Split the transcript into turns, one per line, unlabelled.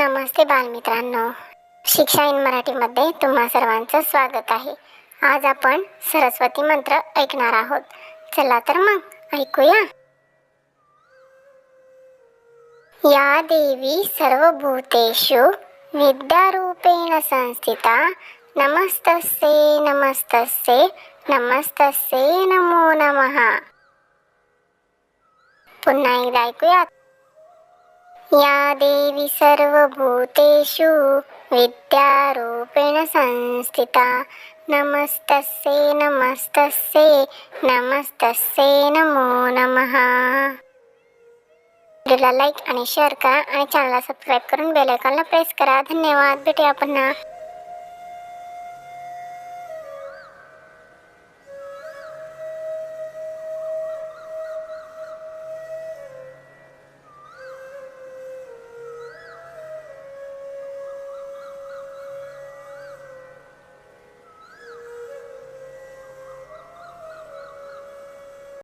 नमस्ते बालमित्रांनो. शिक्षा इन मराठीमध्ये तुम्हा सर्वांचं स्वागत आहे. आज आपण सरस्वती मंत्र ऐकणार आहोत. चला तर मग ऐकूया. या देवी सर्वभूतेषु विद्यारूपेण संस्थिता नमस्तस्ये नमस्तस्ये नमस्तस्ये नमो नमः. पुन्हा एकदा ऐकूयात? या देवी सर्वभूतेषु विद्यारूपेण संस्थिता। नमस्तस्ये नमस्तस्ये नमस्तस्ये नमो नमः। व्हिडिओला लाईक आणि शेअर करा आणि चॅनलला सबस्क्राईब करून बेल आयकॉनला प्रेस करा. धन्यवाद. भेटूया पुन्हा.